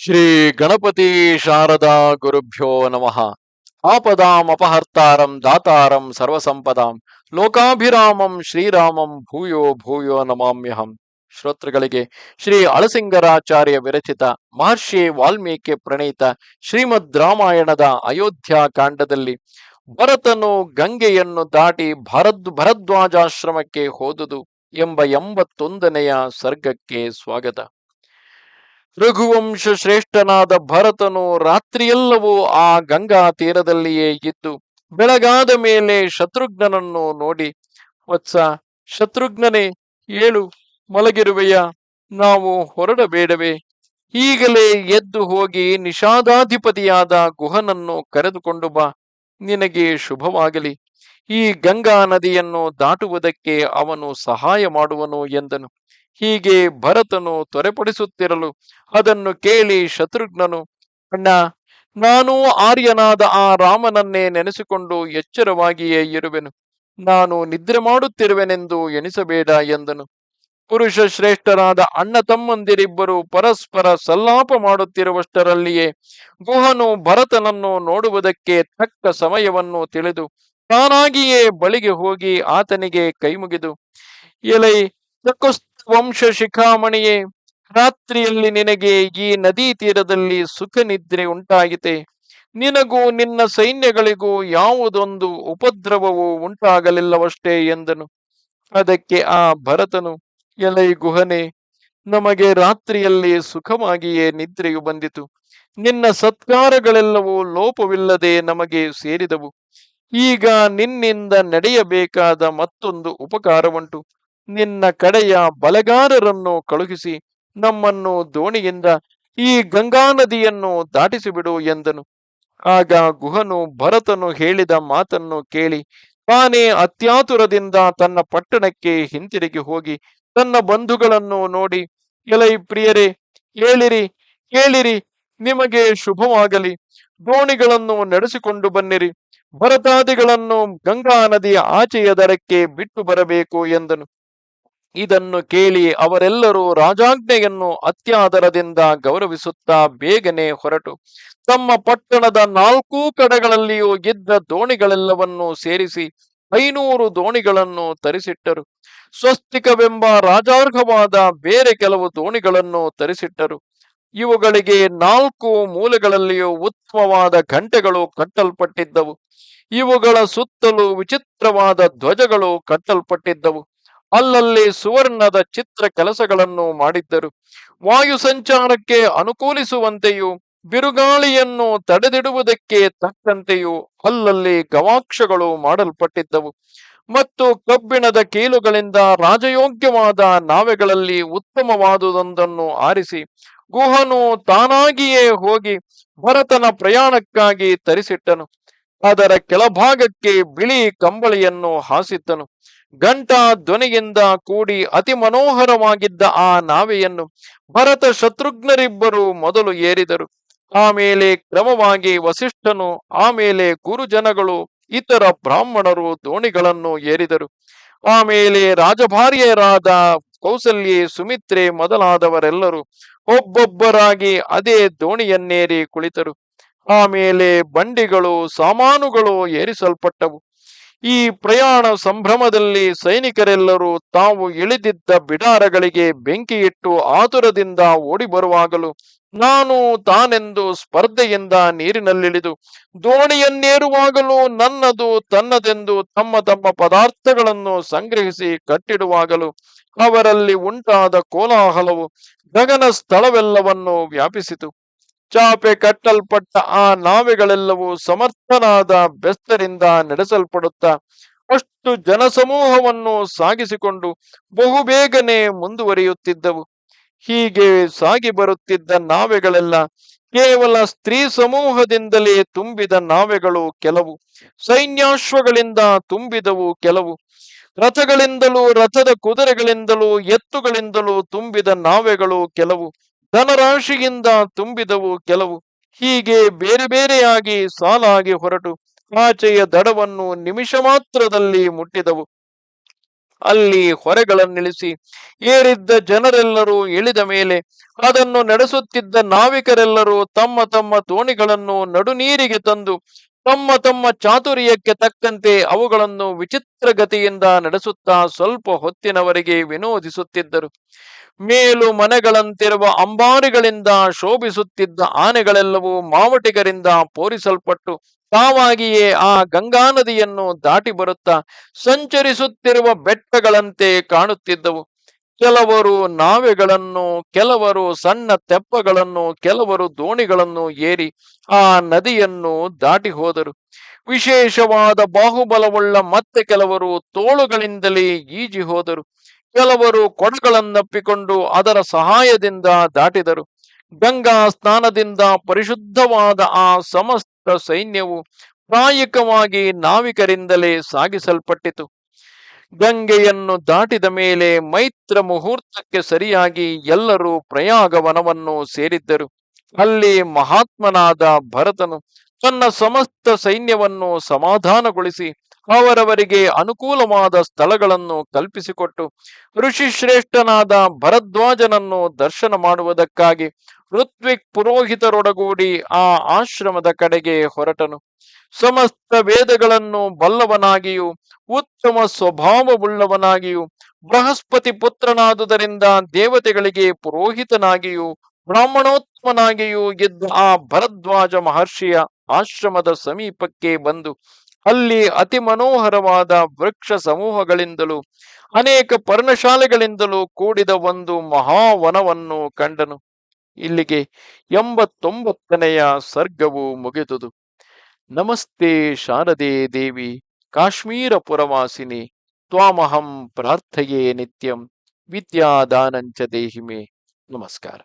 ಶ್ರೀ ಗಣಪತಿ ಶಾರದಾ ಗುರುಭ್ಯೋ ನಮಃ. ಆಪದಾಂ ಅಪಹರ್ತಾರಂ ದಾತಾರಂ ಸರ್ವಸಂಪದಾಂ. ಲೋಕಾಭಿರಾಮಂ ಶ್ರೀರಾಮಂ ಭೂಯೋ ಭೂಯೋ ನಮಾಮ್ಯಹಂ. ಶ್ರೋತೃಗಳಿಗೆ ಶ್ರೀ ಅಳಸಿಂಗರಾಚಾರ್ಯ ವಿರಚಿತ ಮಹರ್ಷಿ ವಾಲ್ಮೀಕಿ ಪ್ರಣೀತ ಶ್ರೀಮದ್ ರಾಮಾಯಣದ ಅಯೋಧ್ಯ ಕಾಂಡದಲ್ಲಿ ಭರತನು ಗಂಗೆಯನ್ನು ದಾಟಿ ಭರದ್ ಭರದ್ವಾಜಾಶ್ರಮಕ್ಕೆ ಹೋದುದು ಎಂಬ ಎಂಬತ್ತೊಂದನೆಯ ಸರ್ಗಕ್ಕೆ ಸ್ವಾಗತ. ರಘುವಂಶ ಶ್ರೇಷ್ಠನಾದ ಭರತನು ರಾತ್ರಿಯೆಲ್ಲವೂ ಆ ಗಂಗಾ ತೀರದಲ್ಲಿಯೇ ಇದ್ದು ಬೆಳಗಾದ ಮೇಲೆ ಶತ್ರುಘ್ನನನ್ನು ನೋಡಿ, ವತ್ಸ, ಶತ್ರುಘ್ನನೇ, ಏಳು, ಮಲಗಿರುವೆಯ, ನಾವು ಹೊರಡಬೇಡವೆ. ಈಗಲೇ ಎದ್ದು ಹೋಗಿ ನಿಷಾದಾಧಿಪತಿಯಾದ ಗುಹನನ್ನು ಕರೆದುಕೊಂಡು ಬಾ, ನಿನಗೆ ಶುಭವಾಗಲಿ. ಈ ಗಂಗಾ ನದಿಯನ್ನು ದಾಟುವುದಕ್ಕೆ ಅವನು ಸಹಾಯ ಮಾಡುವನು ಎಂದನು. ಹೀಗೆ ಭರತನು ತ್ವರೆಪಡಿಸುತ್ತಿರಲು ಅದನ್ನು ಕೇಳಿ ಶತ್ರುಘ್ನನು, ಅಣ್ಣ, ನಾನು ಆರ್ಯನಾದ ಆ ರಾಮನನ್ನೇ ನೆನೆಸಿಕೊಂಡು ಎಚ್ಚರವಾಗಿಯೇ ಇರುವೆನು. ನಾನು ನಿದ್ರೆ ಮಾಡುತ್ತಿರುವೆನೆಂದು ಎಣಿಸಬೇಡ ಎಂದನು. ಪುರುಷ ಶ್ರೇಷ್ಠರಾದ ಅಣ್ಣ ತಮ್ಮಂದಿರಿಬ್ಬರು ಪರಸ್ಪರ ಸಲ್ಲಾಪ ಮಾಡುತ್ತಿರುವಷ್ಟರಲ್ಲಿಯೇ ಗುಹನು ಭರತನನ್ನು ನೋಡುವುದಕ್ಕೆ ತಕ್ಕ ಸಮಯವನ್ನು ತಿಳಿದು ತಾನಾಗಿಯೇ ಬಳಿಗೆ ಹೋಗಿ ಆತನಿಗೆ ಕೈಮುಗಿದು, ಎಲೈ ವಂಶ ಶಿಖಾಮಣಿಯೇ, ರಾತ್ರಿಯಲ್ಲಿ ನಿನಗೆ ಈ ನದಿ ತೀರದಲ್ಲಿ ಸುಖ ನಿದ್ರೆ ಉಂಟಾಗಿದೆ. ನಿನಗೂ ನಿನ್ನ ಸೈನ್ಯಗಳಿಗೂ ಯಾವುದೊಂದು ಉಪದ್ರವವು ಉಂಟಾಗಲಿಲ್ಲವಷ್ಟೇ ಎಂದನು. ಅದಕ್ಕೆ ಆ ಭರತನು, ಎಲೈ ಗುಹನೆ, ನಮಗೆ ರಾತ್ರಿಯಲ್ಲಿ ಸುಖವಾಗಿಯೇ ನಿದ್ರೆಯು ಬಂದಿತು. ನಿನ್ನ ಸತ್ಕಾರಗಳೆಲ್ಲವೂ ಲೋಪವಿಲ್ಲದೆ ನಮಗೆ ಸೇರಿದವು. ಈಗ ನಿನ್ನಿಂದ ನಡೆಯಬೇಕಾದ ಮತ್ತೊಂದು ಉಪಕಾರವುಂಟು. ನಿನ್ನ ಕಡೆಯ ಬಲಗಾರರನ್ನು ಕಳುಹಿಸಿ ನಮ್ಮನ್ನು ದೋಣಿಯಿಂದ ಈ ಗಂಗಾ ನದಿಯನ್ನು ದಾಟಿಸಿಬಿಡು ಎಂದನು. ಆಗ ಗುಹನು ಭರತನು ಹೇಳಿದ ಮಾತನ್ನು ಕೇಳಿ ತಾನೇ ಅತ್ಯಾತುರದಿಂದ ತನ್ನ ಪಟ್ಟಣಕ್ಕೆ ಹಿಂತಿರುಗಿ ಹೋಗಿ ತನ್ನ ಬಂಧುಗಳನ್ನು ನೋಡಿ, ಎಲೈ ಪ್ರಿಯರೇ, ಹೇಳಿರಿ, ಕೇಳಿರಿ, ನಿಮಗೆ ಶುಭವಾಗಲಿ. ದೋಣಿಗಳನ್ನು ನಡೆಸಿಕೊಂಡು ಬನ್ನಿರಿ. ಭರತಾದಿಗಳನ್ನು ಗಂಗಾ ನದಿಯ ಆಚೆಯ ದರಕ್ಕೆ ಬಿಟ್ಟು ಬರಬೇಕು ಎಂದನು. ಇದನ್ನು ಕೇಳಿ ಅವರೆಲ್ಲರೂ ರಾಜಾಜ್ಞೆಯನ್ನು ಅತ್ಯಾದರದಿಂದ ಗೌರವಿಸುತ್ತಾ ಬೇಗನೆ ಹೊರಟು. ತಮ್ಮ ಪಟ್ಟಣದ ನಾಲ್ಕೂ ಕಡೆಗಳಲ್ಲಿಯೂ ಇದ್ದ ದೋಣಿಗಳೆಲ್ಲವನ್ನೂ ಸೇರಿಸಿ ಐನೂರು ದೋಣಿಗಳನ್ನು ತರಿಸಿಟ್ಟರು. ಸ್ವಸ್ತಿಕವೆಂಬ ರಾಜಾರ್ಹವಾದ ಬೇರೆ ಕೆಲವು ದೋಣಿಗಳನ್ನು ತರಿಸಿಟ್ಟರು. ಇವುಗಳಿಗೆ ನಾಲ್ಕು ಮೂಲೆಗಳಲ್ಲಿಯೂ ಉತ್ತಮವಾದ ಘಂಟೆಗಳು ಕಟ್ಟಲ್ಪಟ್ಟಿದ್ದವು. ಇವುಗಳ ಸುತ್ತಲೂ ವಿಚಿತ್ರವಾದ ಧ್ವಜಗಳು ಕಟ್ಟಲ್ಪಟ್ಟಿದ್ದವು. ಅಲ್ಲಲ್ಲಿ ಸುವರ್ಣದ ಚಿತ್ರ ಕೆಲಸಗಳನ್ನು ಮಾಡಿದ್ದರು. ವಾಯು ಸಂಚಾರಕ್ಕೆ ಅನುಕೂಲಿಸುವಂತೆಯೂ, ಬಿರುಗಾಳಿಯನ್ನು ತಡೆದಿಡುವುದಕ್ಕೆ ತಕ್ಕಂತೆಯೂ ಅಲ್ಲಲ್ಲಿ ಗವಾಕ್ಷಗಳು ಮಾಡಲ್ಪಟ್ಟಿದ್ದವು. ಮತ್ತು ಕಬ್ಬಿಣದ ಕೀಲುಗಳಿಂದ ರಾಜಯೋಗ್ಯವಾದ ನಾವೆಗಳಲ್ಲಿ ಉತ್ತಮವಾದುದೊಂದನ್ನು ಆರಿಸಿ, ಗುಹನು ತಾನಾಗಿಯೇ ಹೋಗಿ ಭರತನ ಪ್ರಯಾಣಕ್ಕಾಗಿ ತರಿಸಿಟ್ಟನು. ಅದರ ಕೆಳಭಾಗಕ್ಕೆ ಬಿಳಿ ಕಂಬಳಿಯನ್ನು ಹಾಸಿದ್ದನು. ಗಂಟಾ ಧ್ವನಿಯಿಂದ ಕೂಡಿ ಅತಿ ಮನೋಹರವಾಗಿದ್ದ ಆ ನಾವೆಯನ್ನು ಭರತ ಶತ್ರುಘ್ನರಿಬ್ಬರು ಮೊದಲು ಏರಿದರು. ಆಮೇಲೆ ಕ್ರಮವಾಗಿ ವಸಿಷ್ಠನು ಆಮೇಲೆ ಗುರುಜನಗಳು, ಇತರ ಬ್ರಾಹ್ಮಣರು ದೋಣಿಗಳನ್ನು ಏರಿದರು. ಆಮೇಲೆ ರಾಜಭಾರ್ಯರಾದ ಕೌಸಲ್ಯೆ, ಸುಮಿತ್ರೆ ಮೊದಲಾದವರೆಲ್ಲರೂ ಒಬ್ಬೊಬ್ಬರಾಗಿ ಅದೇ ದೋಣಿಯನ್ನೇರಿ ಕುಳಿತರು. ಆಮೇಲೆ ಬಂಡಿಗಳು, ಸಾಮಾನುಗಳು ಏರಿಸಲ್ಪಟ್ಟವು. ಈ ಪ್ರಯಾಣ ಸಂಭ್ರಮದಲ್ಲಿ ಸೈನಿಕರೆಲ್ಲರೂ ತಾವು ಇಳಿದಿದ್ದ ಬಿಡಾರಗಳಿಗೆ ಬೆಂಕಿಯಿಟ್ಟು ಆತುರದಿಂದ ಓಡಿ ಬರುವಾಗಲೂ ನಾನು ತಾನೆಂದು ಸ್ಪರ್ಧೆಯಿಂದ ನೀರಿನಲ್ಲಿಳಿದು ದೋಣಿಯನ್ನೇರುವಾಗಲೂ ನನ್ನದು ತನ್ನದೆಂದು ತಮ್ಮ ತಮ್ಮ ಪದಾರ್ಥಗಳನ್ನು ಸಂಗ್ರಹಿಸಿ ಕಟ್ಟಿಡುವಾಗಲೂ ಅವರಲ್ಲಿ ಉಂಟಾದ ಕೋಲಾಹಲವು ಗಗನ ಸ್ಥಳವೆಲ್ಲವನ್ನು ವ್ಯಾಪಿಸಿತು. ಚಾಪೆ ಕಟ್ಟಲ್ಪಟ್ಟ ಆ ನಾವೆಗಳೆಲ್ಲವೂ ಸಮರ್ಥನಾದ ಬೆಸ್ತರಿಂದ ನಡೆಸಲ್ಪಡುತ್ತ ಅಷ್ಟು ಜನಸಮೂಹವನ್ನು ಸಾಗಿಸಿಕೊಂಡು ಬಹುಬೇಗನೆ ಮುಂದುವರಿಯುತ್ತಿದ್ದವು. ಹೀಗೆ ಸಾಗಿ ಬರುತ್ತಿದ್ದ ನಾವೆಗಳೆಲ್ಲ ಕೇವಲ ಸ್ತ್ರೀ ಸಮೂಹದಿಂದಲೇ ತುಂಬಿದ ನಾವೆಗಳು ಕೆಲವು, ಸೈನ್ಯಾಶ್ವಗಳಿಂದ ತುಂಬಿದವು ಕೆಲವು. ರಥಗಳಿಂದಲೂ, ರಥದ ಕುದುರೆಗಳಿಂದಲೂ, ಎತ್ತುಗಳಿಂದಲೂ ತುಂಬಿದ ನಾವೆಗಳು ಕೆಲವು. ಧನರಾಶಿಯಿಂದ ತುಂಬಿದವು ಕೆಲವು. ಹೀಗೆ ಬೇರೆ ಬೇರೆಯಾಗಿ ಸಾಲಾಗಿ ಹೊರಟು ಆಚೆಯ ದಡವನ್ನು ನಿಮಿಷ ಮಾತ್ರದಲ್ಲಿ ಮುಟ್ಟಿದವು. ಅಲ್ಲಿ ಹೊರೆಗಳನ್ನಿಳಿಸಿ ಏರಿದ್ದ ಜನರೆಲ್ಲರೂ ಇಳಿದ ಮೇಲೆ ಅದನ್ನು ನಡೆಸುತ್ತಿದ್ದ ನಾವಿಕರೆಲ್ಲರೂ ತಮ್ಮ ತಮ್ಮ ದೋಣಿಗಳನ್ನು ನಡುನೀರಿಗೆ ತಂದು ತಮ್ಮ ತಮ್ಮ ಚಾತುರ್ಯಕ್ಕೆ ತಕ್ಕಂತೆ ಅವುಗಳನ್ನು ವಿಚಿತ್ರ ಗತಿಯಿಂದ ನಡೆಸುತ್ತಾ ಸ್ವಲ್ಪ ಹೊತ್ತಿನವರೆಗೆ ವಿನೋದಿಸುತ್ತಿದ್ದರು. ಮೇಲು ಮನೆಗಳಂತಿರುವ ಅಂಬಾರಿಗಳಿಂದ ಶೋಭಿಸುತ್ತಿದ್ದ ಆನೆಗಳೆಲ್ಲವೂ ಮಾವಟಿಗರಿಂದ ಪೋರಿಸಲ್ಪಟ್ಟು ತಾವಾಗಿಯೇ ಆ ಗಂಗಾ ನದಿಯನ್ನು ದಾಟಿ ಬರುತ್ತಾ ಸಂಚರಿಸುತ್ತಿರುವ ಬೆಟ್ಟಗಳಂತೆ ಕಾಣುತ್ತಿದ್ದವು. ಕೆಲವರು ನಾವೆಗಳನ್ನು, ಕೆಲವರು ಸಣ್ಣ ತೆಪ್ಪಗಳನ್ನು, ಕೆಲವರು ದೋಣಿಗಳನ್ನು ಏರಿ ಆ ನದಿಯನ್ನು ದಾಟಿ ಹೋದರು. ವಿಶೇಷವಾದ ಬಾಹುಬಲವುಳ್ಳ ಮತ್ತೆ ಕೆಲವರು ತೋಳುಗಳಿಂದಲೇ ಈಜಿ ಹೋದರು. ಕೆಲವರು ಕೊಡಗಳನ್ನಪ್ಪಿಕೊಂಡು ಅದರ ಸಹಾಯದಿಂದ ದಾಟಿದರು. ಗಂಗಾ ಸ್ನಾನದಿಂದ ಪರಿಶುದ್ಧವಾದ ಆ ಸಮಸ್ತ ಸೈನ್ಯವು ಪ್ರಾಯಿಕವಾಗಿ ನಾವಿಕರಿಂದಲೇ ಸಾಗಿಸಲ್ಪಟ್ಟಿತು. ಗಂಗೆಯನ್ನು ದಾಟಿದ ಮೇಲೆ ಮೈತ್ರ ಮುಹೂರ್ತಕ್ಕೆ ಸರಿಯಾಗಿ ಎಲ್ಲರೂ ಪ್ರಯಾಗವನವನ್ನು ಸೇರಿದ್ದರು. ಅಲ್ಲಿ ಮಹಾತ್ಮನಾದ ಭರತನು ತನ್ನ ಸಮಸ್ತ ಸೈನ್ಯವನ್ನು ಸಮಾಧಾನಗೊಳಿಸಿ ಅವರವರಿಗೆ ಅನುಕೂಲವಾದ ಸ್ಥಳಗಳನ್ನು ಕಲ್ಪಿಸಿಕೊಟ್ಟು ಋಷಿಶ್ರೇಷ್ಠನಾದ ಭರದ್ವಾಜನನ್ನು ದರ್ಶನ ಮಾಡುವುದಕ್ಕಾಗಿ ಋತ್ವಿಕ್ ಪುರೋಹಿತರೊಡಗೂಡಿ ಆ ಆಶ್ರಮದ ಕಡೆಗೆ ಹೊರಟನು. ಸಮಸ್ತ ವೇದಗಳನ್ನು ಬಲ್ಲವನಾಗಿಯೂ, ಉತ್ತಮ ಸ್ವಭಾವವುಳ್ಳವನಾಗಿಯೂ, ಬೃಹಸ್ಪತಿ ಪುತ್ರನಾದುದರಿಂದ ದೇವತೆಗಳಿಗೆ ಪುರೋಹಿತನಾಗಿಯೂ, ಬ್ರಾಹ್ಮಣೋತ್ತಮನಾಗಿಯೂ ಇದ್ದ ಆ ಭರದ್ವಾಜ ಮಹರ್ಷಿಯ ಆಶ್ರಮದ ಸಮೀಪಕ್ಕೆ ಬಂದು ಅಲ್ಲಿ ಅತಿ ಮನೋಹರವಾದ ವೃಕ್ಷ ಸಮೂಹಗಳಿಂದಲೂ, ಅನೇಕ ಪರ್ಣಶಾಲೆಗಳಿಂದಲೂ ಕೂಡಿದ ಒಂದು ಮಹಾವನವನ್ನು ಕಂಡನು. ಇಲ್ಲಿಗೆ ಎಂಬತ್ತೊಂಬತ್ತನೆಯ ಸರ್ಗವು ಮುಗಿದುದು. ನಮಸ್ತೆ ಶಾರದೆ ದೇವಿ, ಕಾಶ್ಮೀರ ಪುರವಾಸಿನಿ, ತ್ವಾಮಹಂ ಪ್ರಾರ್ಥೆಯೇ ನಿತ್ಯಂ, ವಿದ್ಯಾದಾನಂಚ ದೇಹಿಮೆ. ನಮಸ್ಕಾರ.